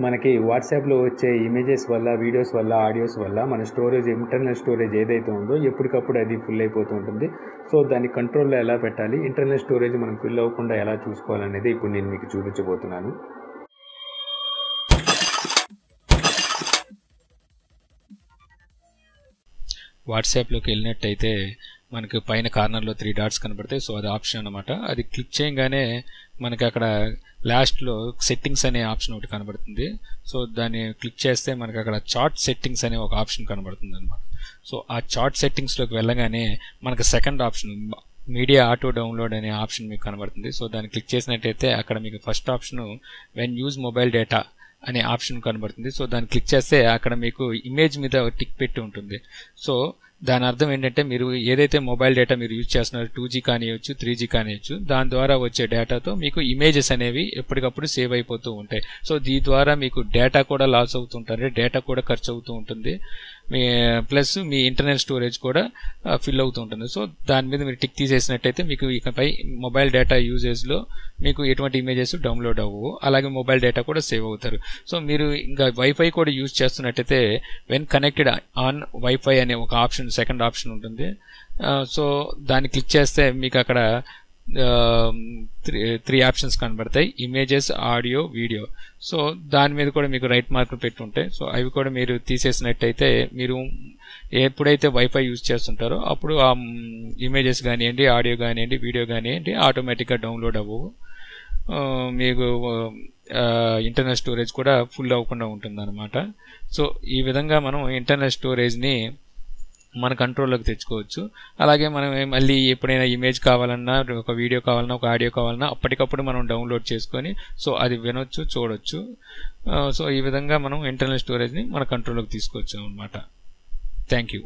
మనకి వాట్సాప్లో వచ్చే ఇమేజెస్ వల్ల వీడియోస్ వల్ల ఆడియోస్ వల్ల మన స్టోరేజ్ ఇంటర్నల్ స్టోరేజ్ ఏదైతే ఉందో ఎప్పటికప్పుడు అది ఫుల్ అయిపోతూ ఉంటుంది. సో దాన్ని కంట్రోల్లో ఎలా పెట్టాలి? ఇంటర్నల్ స్టోరేజ్ మనం ఫిల్ అవ్వకుండా ఎలా చూసుకోవాలనేది ఇప్పుడు నేను మీకు చూపించబోతున్నాను. వాట్సాప్లోకి వెళ్ళినట్టయితే మనకు పైన కార్నర్లో త్రీ డాట్స్ కనబడతాయి. సో అది ఆప్షన్ అనమాట అది క్లిక్ చేయగానే మనకి అక్కడ లాస్ట్లో సెట్టింగ్స్ అనే ఆప్షన్ ఒకటి కనబడుతుంది. సో దాన్ని క్లిక్ చేస్తే మనకి అక్కడ చార్ట్ సెట్టింగ్స్ అనే ఒక ఆప్షన్ కనబడుతుంది అనమాట సో ఆ చార్ట్ సెట్టింగ్స్లోకి వెళ్ళగానే మనకు second option media auto download అనే ఆప్షన్ మీకు కనబడుతుంది. సో దాన్ని క్లిక్ చేసినట్టయితే అక్కడ మీకు first option when use mobile data అనే ఆప్షన్ కనబడుతుంది. సో దాన్ని క్లిక్ చేస్తే అక్కడ మీకు ఇమేజ్ మీద టిక్ పెట్టి ఉంటుంది. సో దాని అర్థం ఏంటంటే మీరు ఏదైతే మొబైల్ డేటా మీరు యూజ్ చేస్తున్నారో టూ జీ కానివ్వచ్చు త్రీ జీ కానివ్వచ్చు దాని ద్వారా వచ్చే డేటాతో మీకు ఇమేజెస్ అనేవి ఎప్పటికప్పుడు సేవ్ అయిపోతూ ఉంటాయి. సో దీని ద్వారా మీకు డేటా కూడా లాస్ అవుతుంటారు డేటా కూడా ఖర్చు అవుతూ ఉంటుంది. మీ ప్లస్ మీ ఇంటర్నల్ స్టోరేజ్ కూడా ఫిల్ అవుతూ ఉంటుంది. సో దాని మీద మీరు టిక్ తీసేసినట్టయితే మీకు ఇకపై మొబైల్ డేటా యూజెస్లో మీకు ఎటువంటి ఇమేజెస్ డౌన్లోడ్ అవ్వవు. అలాగే మొబైల్ డేటా కూడా సేవ్ అవుతారు. సో మీరు ఇంకా వైఫై కూడా యూజ్ చేస్తున్నట్టయితే వెన్ కనెక్టెడ్ ఆన్ వైఫై అనే ఒక ఆప్షన్ సెకండ్ ఆప్షన్ ఉంటుంది. సో దాన్ని క్లిక్ చేస్తే మీకు అక్కడ త్రీ త్రీ ఆప్షన్స్ కనబడతాయి. ఇమేజెస్ ఆడియో వీడియో సో దాని మీద కూడా మీకు రైట్ మార్కులు పెట్టుంటాయి సో అవి కూడా మీరు తీసేసినట్టయితే మీరు ఎప్పుడైతే వైఫై యూజ్ చేస్తుంటారో అప్పుడు ఆ ఇమేజెస్ కానివ్వండి ఆడియో కానివ్వండి వీడియో కానివ్వండి ఆటోమేటిక్గా డౌన్లోడ్ అవ్వవు. మీకు ఇంటర్నల్ స్టోరేజ్ కూడా ఫుల్ అవ్వకుండా ఉంటుందన్నమాట. సో ఈ విధంగా మనం ఇంటర్నల్ స్టోరేజ్ని మన కంట్రోల్లోకి తెచ్చుకోవచ్చు. అలాగే మనం మళ్ళీ ఎప్పుడైనా ఇమేజ్ కావాలన్నా ఒక వీడియో కావాలన్నా ఒక ఆడియో కావాలన్నా అప్పటికప్పుడు మనం డౌన్లోడ్ చేసుకొని సో అది వినొచ్చు చూడొచ్చు. సో ఈ విధంగా మనం ఇంటర్నల్ స్టోరేజ్ని మన కంట్రోల్లోకి తీసుకోవచ్చు అనమాట థ్యాంక్ యూ